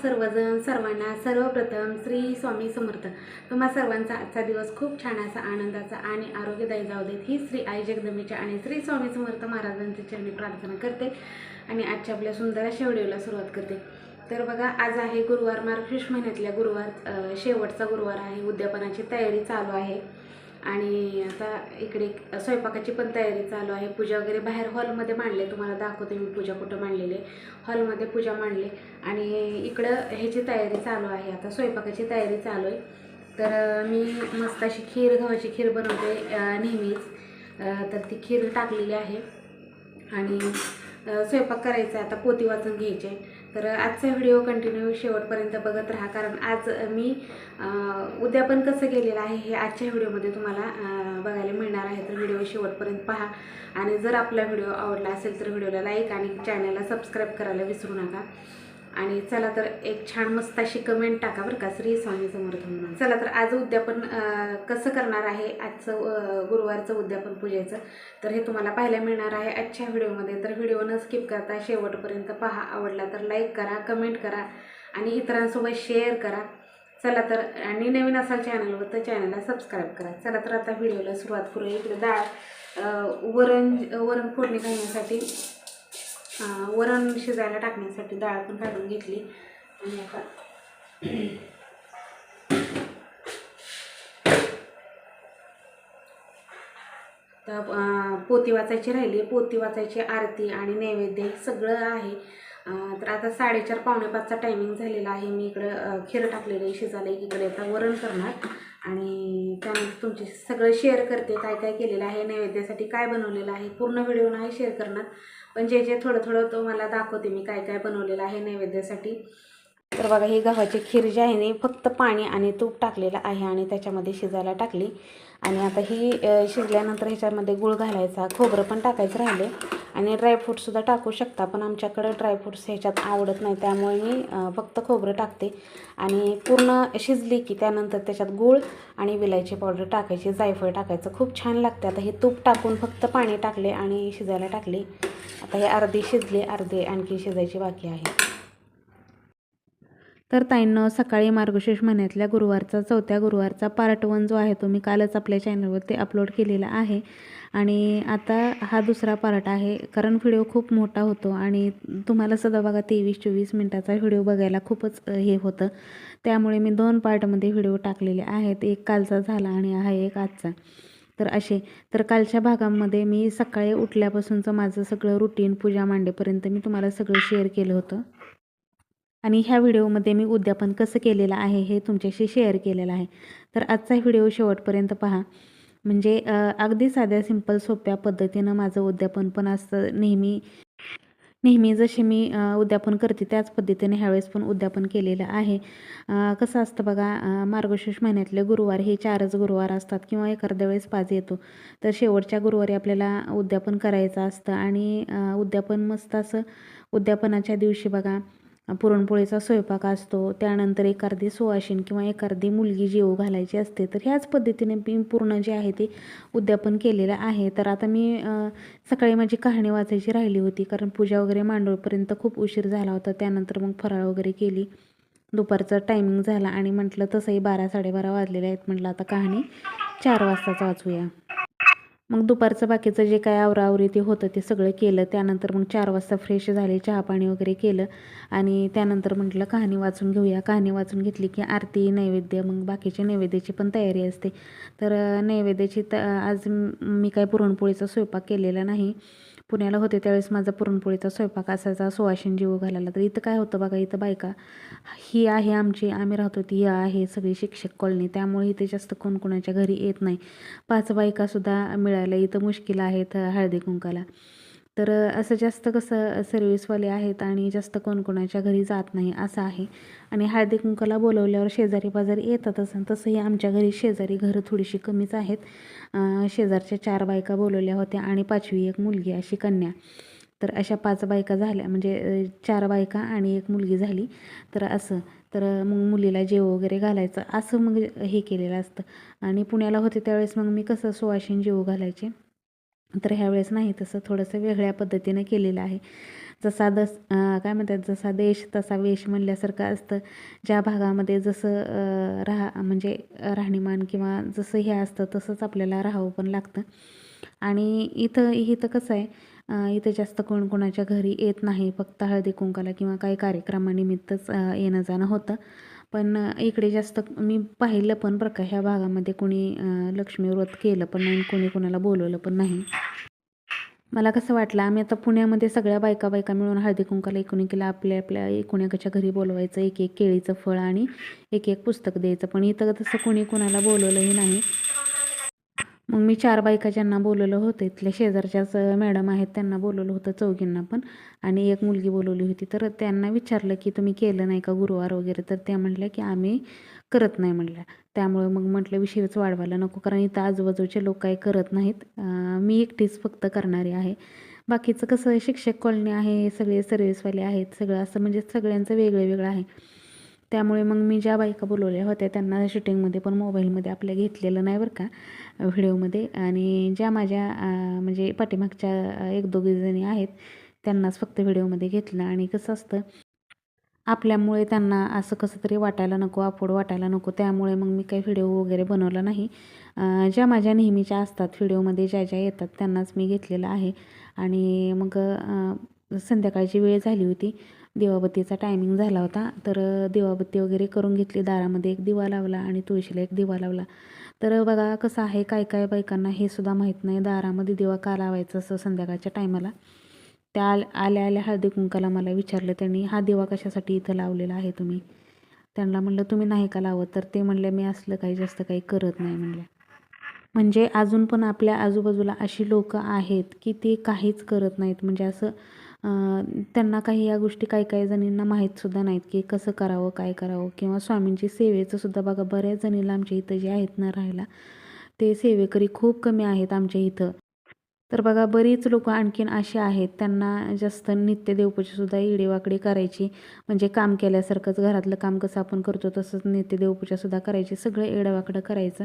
आहात सर्वजण सर्वांना सर्वप्रथम श्री स्वामी समर्थ. तुम्हा सर्वांचा आजचा दिवस खूप छान असा आनंदाचा आणि आरोग्यदायी जाऊ देत. ही श्री आई जगदंबेच्या आणि श्री स्वामी समर्थ महाराजांच्या चरणी प्रार्थना करते आणि आजच्या आपल्या सुंदर अशा व्हिडिओला सुरुवात करते. तर बघा आज आहे गुरुवार मार्गशीर्ष महिन्यातल्या गुरुवार शेवटचा गुरुवार आहे. उद्यापनाची तयारी चालू आहे. आणि आता इकडे स्वयंपाकाची पण तयारी चालू आहे. पूजा वगैरे बाहेर हॉलमध्ये मांडले. तुम्हाला दाखवते मी पूजा कुठं मांडलेली आहे. हॉलमध्ये पूजा मांडली. आणि इकडं ह्याची तयारी चालू आहे. आता स्वयंपाकाची तयारी चालू आहे. तर मी मस्त अशी खीर गव्हाची खीर बनवते नेहमीच. तर ती खीर टाकलेली आहे. आणि स्वयंपाक करायचा आहे. आता पोती वाचून घ्यायचे. तर आजचा व्हिडिओ कंटिन्यू शेवटपर्यंत बघत राहा. कारण आज मी उद्यापन कसं केलेलं आहे हे आजच्या व्हिडिओमध्ये तुम्हाला बघायला मिळणार आहे. तर व्हिडिओ शेवटपर्यंत पहा. आणि जर आपला व्हिडिओ आवडला असेल तर व्हिडिओला लाईक आणि चॅनलला सबस्क्राईब करायला विसरू नका. आणि चला तर एक छान मस्त अशी कमेंट टाका बरं का श्री स्वामी समर्थ म्हणून. चला तर आज उद्यापन कसं करणार आहे? आजचं गुरुवारचं उद्यापन पूजेचं. तर हे तुम्हाला पाहायला मिळणार आहे आजच्या व्हिडिओमध्ये. तर व्हिडिओ न स्किप करता शेवटपर्यंत पहा. आवडला तर लाईक करा कमेंट करा आणि इतरांसोबत शेअर करा. चला तर आणि नवीन असाल चॅनलवर तर चॅनलला सबस्क्राईब करा. चला तर आता व्हिडिओला सुरुवात करूया. इकडे डाळ वरण वरण फोडणी घालण्यासाठी. वरण शिजायला टाकण्यासाठी डाळ पण काढून घेतली. आणि आता तर पोती वाचायची राहिली. पोती वाचायची आरती आणि नैवेद्य हे सगळं आहे. तर आता साडेचार पावणे पाचचा टायमिंग झालेला आहे. मी इकडं खीर टाकलेलं आहे शिजायला. इकडे आता वरण करणार. आणि त्यानंतर तुमचे सगळं शेअर करते काय काय केलेलं आहे नैवेद्यासाठी काय बनवलेलं आहे पूर्ण व्हिडिओ नाही शेअर करणार. पण जे जे थोडं थोडं तो मला दाखवते मी काय काय बनवलेलं आहे नैवेद्यासाठी. तर बघा ही गव्हाची खीर जी आहे नी फक्त पाणी आणि तूप टाकलेलं आहे आणि त्याच्यामध्ये शिजायला टाकली. आणि आता ही शिजल्यानंतर ह्याच्यामध्ये गुळ घालायचा खोबरं पण टाकायचं राहिले. आणि ड्रायफ्रूटसुद्धा टाकू शकता पण आमच्याकडं ड्रायफ्रूट्स ह्याच्यात आवडत नाही त्यामुळे मी फक्त खोबरं टाकते. आणि पूर्ण शिजली की त्यानंतर त्याच्यात गूळ आणि विलायची पावडर टाकायची जायफळ टाकायचं. खूप छान लागते. आता हे तूप टाकून फक्त पाणी टाकले आणि शिजायला टाकले. आता हे अर्धी शिजले अर्धे आणखी शिजायची बाकी आहे. तर ताईंनं सकाळी मार्गशीर्ष महिन्यातल्या गुरुवारचा चौथ्या गुरुवारचा पार्ट वन जो आहे तो मी कालच आपल्या चॅनलवरती अपलोड केलेला आहे. आणि आता हा दुसरा पार्ट आहे कारण व्हिडिओ खूप मोठा होतो आणि तुम्हाला सदा बघा तेवीस चोवीस मिनटाचा व्हिडिओ बघायला खूपच हे होतं. त्यामुळे मी दोन पार्टमध्ये व्हिडिओ टाकलेले आहेत. एक कालचा झाला आणि हा एक आजचा. तर असे तर कालच्या भागामध्ये मी सकाळी उठल्यापासूनचं माझं सगळं रुटीन पूजा मांडेपर्यंत मी तुम्हाला सगळं शेअर केलं होतं. आणि ह्या व्हिडिओमध्ये मी उद्यापन कसं केलेलं आहे हे तुमच्याशी शेअर केलेलं आहे. तर आजचा व्हिडिओ शेवटपर्यंत पहा. म्हणजे अगदी साध्या सिंपल सोप्या पद्धतीनं माझं उद्यापन पण असतं नेहमी नेहमी जसे मी उद्यापन करते त्याच पद्धतीने ह्यावेळेस पण उद्यापन केलेलं आहे. कसं असतं बघा मार्गशीर्ष महिन्यातले गुरुवार हे चारच गुरुवार असतात किंवा एखाद्या वेळेस पाच येतो. तर शेवटच्या गुरुवारी आपल्याला उद्यापन करायचं असतं आणि उद्यापन मस्त असं उद्यापनाच्या दिवशी बघा पुरणपोळीचा स्वयंपाक असतो त्यानंतर एक अर्धी सुवाशीन किंवा एक अर्धी मुलगी जेवू घालायची असते तर ह्याच पद्धतीने मी पूर्ण जे आहे ते उद्यापन केलेलं आहे. तर आता मी सकाळी माझी कहाणी वाचायची राहिली होती कारण पूजा वगैरे मांडोळपर्यंत खूप उशीर झाला होता त्यानंतर मग फराळ वगैरे केली. दुपारचा टायमिंग झाला आणि म्हटलं तसंही बारा साडेबारा वाजलेले आहेत म्हटलं आता कहाणी चार वाजताच वाचूया. मग दुपारचं बाकीचं जे काय आवराआवरी ते होतं ते सगळं केलं. त्यानंतर मग चार वाजता फ्रेश झाले चहा पाणी वगैरे केलं. आणि त्यानंतर म्हटलं कहाणी वाचून घेऊया. कहाणी वाचून घेतली की आरती नैवेद्य मग बाकीच्या नैवेद्याची पण तयारी असते. तर नैवेद्याची त आज मी काय पुरणपोळीचा स्वयंपाक केलेला नाही. पुण्याला होते त्यावेळेस माझा पुरणपोळीचा स्वयंपाक असायचा सुवासिन जीव घालायला. तर इथं काय होतं बघा इथं बायका ही आहे आमची आम्ही राहतो ती आहे सगळी शिक्षक कॉलनी. त्यामुळे इथे जास्त कोणकोणाच्या घरी येत नाही. पाच बायकासुद्धा मिळायला इथं मुश्किल आहेत हळदी कुंकाला. तर असं जास्त कसं सर्व्हिसवाले आहेत आणि जास्त कोणकोणाच्या घरी जात नाही असं आहे. आणि हळदी कुंकाला बोलवल्यावर शेजारी पाजारी येतातच असं तसंही आमच्या घरी शेजारी घरं थोडीशी कमीच आहेत. शेजारच्या चार बायका बोलवल्या होत्या आणि पाचवी एक मुलगी अशी कन्या. तर अशा पाच बायका झाल्या म्हणजे चार बायका आणि एक मुलगी झाली. तर असं तर मग मुलीला जेव वगैरे घालायचं असं मग हे केलेलं असतं. आणि पुण्याला होते त्यावेळेस मग मी कसं सुवाशीन जेव घालायचे. तर ह्यावेळेस नाही तसं थोडंसं वेगळ्या पद्धतीनं केलेलं आहे. जसा दस काय म्हणतात जसा देश तसा वेश म्हणल्यासारखं असतं. ज्या भागामध्ये जसं राहा म्हणजे राहणीमान किंवा जसं हे असतं तसंच आपल्याला राहावं पण लागतं. आणि इथं इथं कसं आहे इथं जास्त कोण कोणाच्या घरी येत नाही फक्त हळदी कुंकाला किंवा काही कार्यक्रमानिमित्तच येणं जाणं होतं. पण इकडे जास्त मी पाहिलं पण बरं का ह्या भागामध्ये कोणी लक्ष्मी व्रत केलं पण नाही कोणी कोणाला बोलवलं पण नाही. मला कसं वाटलं आम्ही आता पुण्यामध्ये सगळ्या बायका बायका मिळून हळदी कुंकाला केलं आपल्या आपल्या एकुणाकाच्या घरी बोलवायचं एक एक केळीचं फळ आणि एक एक पुस्तक द्यायचं. पण इथं तसं कोणी कोणाला बोलवलंही नाही. मग मी चार बायका ज्यांना बोलवलं होतं इथल्या शेजारच्याच मॅडम आहेत त्यांना बोलवलं होतं चौघींना पण. आणि एक मुलगी बोलवली होती. तर त्यांना विचारलं की तुम्ही केलं नाही का गुरुवार वगैरे? तर त्या म्हटल्या की आम्ही करत नाही म्हटल्या. त्यामुळं मग म्हटलं विषयच वाढवायला नको कारण इथं आजूबाजूचे लोक काही करत नाहीत. मी एकटीच फक्त करणारी आहे. बाकीचं कसं शिक्षक कॉलनी आहे सगळे सर्व्हिसवाले आहेत सगळं असं म्हणजे सगळ्यांचं वेगळं वेगळं आहे. त्यामुळे मग मी ज्या बायका बोलवल्या होत्या त्यांना शूटिंगमध्ये पण मोबाईलमध्ये आपल्या घेतलेलं नाही बरं का व्हिडिओमध्ये आणि ज्या माझ्या म्हणजे पाठीमागच्या एक दोघी जणी आहेत त्यांनाच फक्त व्हिडिओमध्ये घेतलं. आणि कसं असतं आपल्यामुळे त्यांना असं कसं तरी वाटायला नको अफोड वाटायला नको. त्यामुळे मग मी काही व्हिडिओ वगैरे बनवला नाही. ज्या माझ्या नेहमीच्या असतात व्हिडिओमध्ये ज्या ज्या येतात त्यांनाच मी घेतलेलं आहे. आणि मग संध्याकाळची वेळ झाली होती. दिवाबत्तीचा टायमिंग झाला होता. तर दिवाबत्ती वगैरे करून घेतली. दारामध्ये एक दिवा लावला आणि तुळशीला एक दिवा लावला. तर बघा कसं आहे काय काय बायकांना हे सुद्धा माहीत नाही. दारामध्ये दिवा का लावायचं असं संध्याकाळच्या टायमाला त्या आल्या आल्या हळदी कुंकाला मला विचारलं त्यांनी हा दिवा कशासाठी इथं लावलेला आहे तुम्ही? त्यांना म्हणलं तुम्ही नाही का लावत? तर ते म्हणले मी असलं काही जास्त काही करत नाही म्हणले. म्हणजे अजून पण आपल्या आजूबाजूला अशी लोकं आहेत की ते काहीच करत नाहीत. म्हणजे असं त्यांना काही या गोष्टी काही काही जणींना माहीतसुद्धा नाहीत की कसं करावं काय करावं. किंवा स्वामींची सेवेचं सुद्धा बघा बऱ्याच जणीला आमच्या इथं जे आहेत ना राहायला ते सेवेकरी खूप कमी आहेत आमच्या इथं. तर बघा बरीच लोक आणखीन अशी आहेत. त्यांना जास्त नित्य देवपूजासुद्धा इडीवाकडी करायची. म्हणजे काम केल्यासारखंच घरातलं काम कसं आपण करतो तसंच नित्य देवपूजासुद्धा करायची. सगळं एडवाकडं करायचं.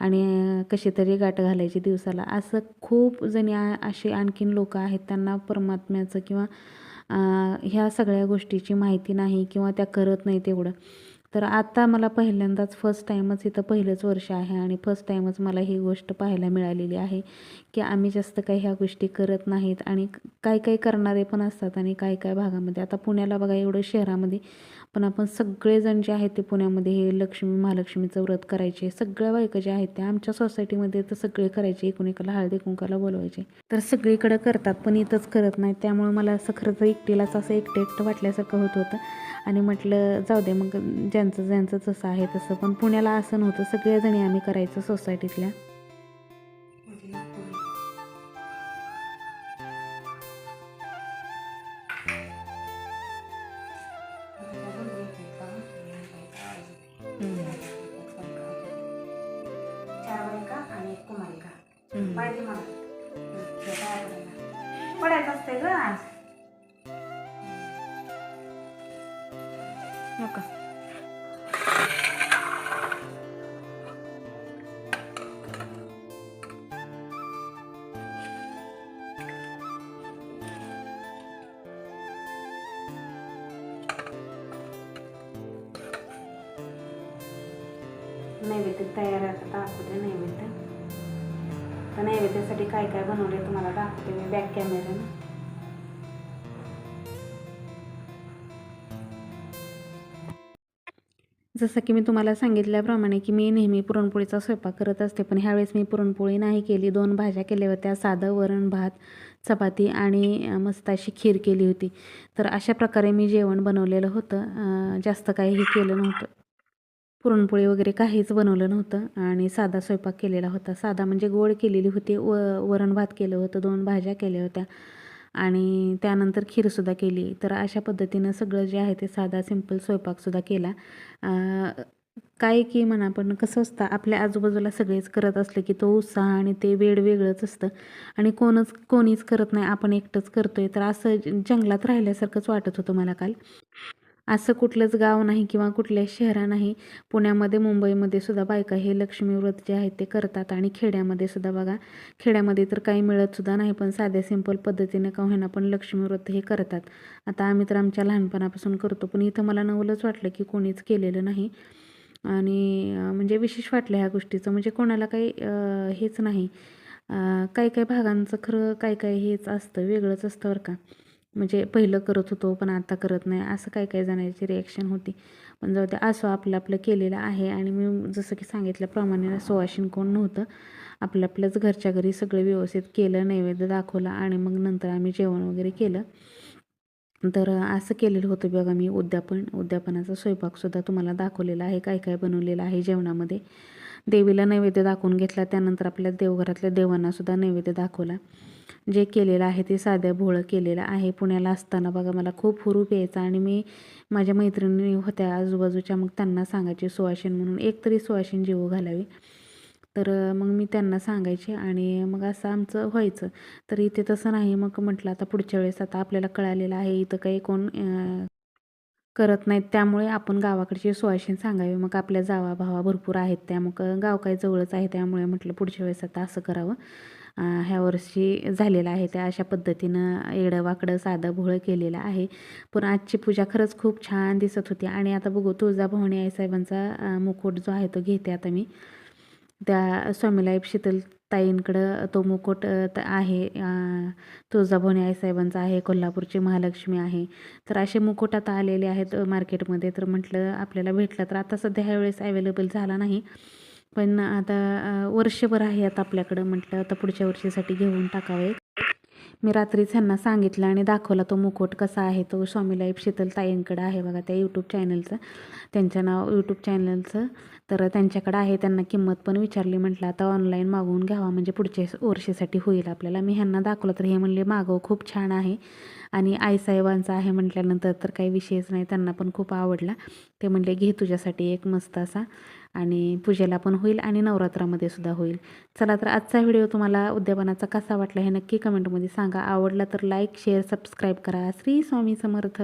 आणि अं, कशी तरी गाठ घालायची दिवसाला. असं खूप जणी असे आणखीन लोक आहेत. त्यांना परमात्म्याचं किंवा ह्या सगळ्या गोष्टीची माहिती नाही किंवा त्या करत नाही तेवढं तर आता मला पहिल्यांदाच फर्स्ट टाईमच इथं पहिलंच वर्ष आहे आणि फर्स्ट टाईमच मला ही गोष्ट पाहायला मिळालेली आहे की आम्ही जास्त काही ह्या गोष्टी करत नाहीत आणि काय काय करणारे पण असतात आणि काय काय भागामध्ये. आता पुण्याला बघा एवढं शहरामध्ये पण आपण सगळेजण जे आहेत ते पुण्यामध्ये हे लक्ष्मी महालक्ष्मीचं व्रत करायचे. सगळ्या बायका ज्या आहेत त्या आमच्या सोसायटीमध्ये तर सगळे करायचे. एकूण एकाला हळदी कुंकाला बोलवायचे. तर सगळीकडे करतात पण इथंच करत नाहीत. त्यामुळे मला असं खरं तर एकटीलाच असं एकटं एकटं वाटल्यासारखं होत होतं. आणि म्हटलं जाऊ दे मग ज्या ज्यांचं ज्यांचं जसं आहे तसं. पण पुण्याला असं नव्हतं सगळेजणी आम्ही करायचं सोसायटीतल्या? पडायचं असते ग आज नका नैवेद्य तयार आहे आता दाखवते नैवेद्य. तर नैवेद्यासाठी काय काय बनवले तुम्हाला दाखवते मी बॅक कॅमेऱ्याने जसं की मी तुम्हाला सांगितल्याप्रमाणे की मी नेहमी पुरणपोळीचा स्वयंपाक करत असते पण ह्यावेळेस मी पुरणपोळी नाही केली. दोन भाज्या केल्या होत्या साधं वरण भात चपाती आणि मस्त अशी खीर केली होती. तर अशा प्रकारे मी जेवण बनवलेलं होतं. जास्त काही हे केलं नव्हतं. पुरणपोळी वगैरे काहीच बनवलं नव्हतं आणि साधा स्वयंपाक केलेला होता. साधा म्हणजे गोड केलेली होती. व वरण भात केलं होतं. दोन भाज्या केल्या होत्या. आणि त्यानंतर खीरसुद्धा केली. तर अशा पद्धतीनं सगळं जे आहे ते साधा सिंपल स्वयंपाकसुद्धा केला. काय की म्हणा पण कसं असतं आपल्या आजूबाजूला सगळेच करत असले की तो उत्साह आणि ते वेळ वेगळंच असतं. आणि कोणच कोणीच करत नाही. आपण एकटंच करतोय. तर असं जंगलात राहिल्यासारखंच वाटत होतं मला काल. असं कुठलंच गाव नाही किंवा कुठल्या शहरा नाही. पुण्यामध्ये मुंबईमध्ये सुद्धा बायका हे लक्ष्मी व्रत जे आहे ते करतात आणि खेड्यामध्ये सुद्धा बघा खेड्यामध्ये तर काही मिळत सुद्धा नाही पण साध्या सिंपल पद्धतीने का होईना पण लक्ष्मी व्रत हे करतात. आता आम्ही तर आमच्या लहानपणापासून करतो पण इथं मला नवलंच वाटलं की कोणीच केलेलं नाही. आणि म्हणजे विशेष वाटलं ह्या गोष्टीचं म्हणजे कोणाला काही हेच नाही. काही काही भागांचं खरं काही काही हेच असतं वेगळंच असतं बरं का. म्हणजे पहिलं करत होतो पण आता करत नाही. असं काही काही जणांची रिॲक्शन होती. पण जाऊ ते असं आपलं आपलं केलेलं आहे. आणि मी जसं की सांगितल्याप्रमाणे सुवासिन कोण नव्हतं. आपल्या आपल्याच घरच्या घरी सगळं व्यवस्थित केलं नैवेद्य दाखवला आणि मग नंतर आम्ही जेवण वगैरे केलं. तर असं केलेलं होतं बघा मी. उद्यापन उद्यापनाचा स्वयंपाकसुद्धा तुम्हाला दाखवलेला आहे. काय काय बनवलेलं आहे जेवणामध्ये. देवीला नैवेद्य दाखवून घेतला. त्यानंतर आपल्या देवघरातल्या देवांनासुद्धा नैवेद्य दाखवला. जे केलेलं आहे ते साध्या भोळं केलेलं आहे. पुण्याला असताना बघा मला खूप हुरूप यायचा आणि मी माझ्या मैत्रिणी होत्या आजूबाजूच्या. मग त्यांना सांगायचे सुवाशीन म्हणून. एक तरी सुवासिन घालावी. तर मग मी त्यांना सांगायचे आणि मग असं आमचं व्हायचं. तर इथे तसं नाही. मग म्हटलं आता पुढच्या वेळेस आता आपल्याला कळालेलं आहे. इथं काही कोण करत नाहीत त्यामुळे आपण गावाकडचे सुवासिन सांगावे. मग आपल्या जावा भावा भरपूर आहेत त्या. मग गाव काय जवळच आहे त्यामुळे म्हटलं पुढच्या वेळेस आता असं करावं. ह्या वर्षी झालेलं आहे त्या अशा पद्धतीनं येडं वाकडं साधं भोळं केलेलं आहे. पण आजची पूजा खरंच खूप छान दिसत होती. आणि आता बघू तुळजाभवानी आईसाहेबांचा मुकुट जो आहे तो घेते आता मी. त्या स्वामीलाईब शीतल ताईंकडं तो मुकुट आहे तुळजाभवानी आईसाहेबांचा आहे कोल्हापूरची महालक्ष्मी आहे. तर असे मुकुट आता आलेले आहेत मार्केटमध्ये. तर म्हटलं आपल्याला भेटलं तर आता सध्या ह्या वेळेस अवेलेबल झाला नाही. पण आता वर्षभर आहे आता आपल्याकडं. म्हटलं आता पुढच्या वर्षीसाठी घेऊन टाकावं. एक मी रात्रीच ह्यांना सांगितलं आणि दाखवला तो मुकुट कसा आहे तो स्वामीलाईब शीतलताईंकडं आहे बघा त्या यूट्यूब चॅनलचं त्यांच्या नाव यूट्यूब चॅनलचं तर त्यांच्याकडं आहे त्यांना किंमत पण विचारली म्हटलं आता ऑनलाईन मागवून घ्यावा म्हणजे पुढच्या वर्षीसाठी होईल आपल्याला. मी ह्यांना दाखवलं तर हे म्हणले मागव खूप छान आहे. आणि आईसाहेबांचा आहे म्हटल्यानंतर तर काही विषयच नाही त्यांना पण खूप आवडला. ते म्हणले घे तुझ्यासाठी एक मस्त असा. आणि पूजेला पण होईल आणि नवरात्रामध्ये सुद्धा होईल. चला तर आजचा व्हिडिओ तुम्हाला उद्यापनाचा कसा वाटला हे नक्की कमेंटमध्ये सांगा. आवडला तर लाईक शेअर सबस्क्राईब करा. श्री स्वामी समर्थ.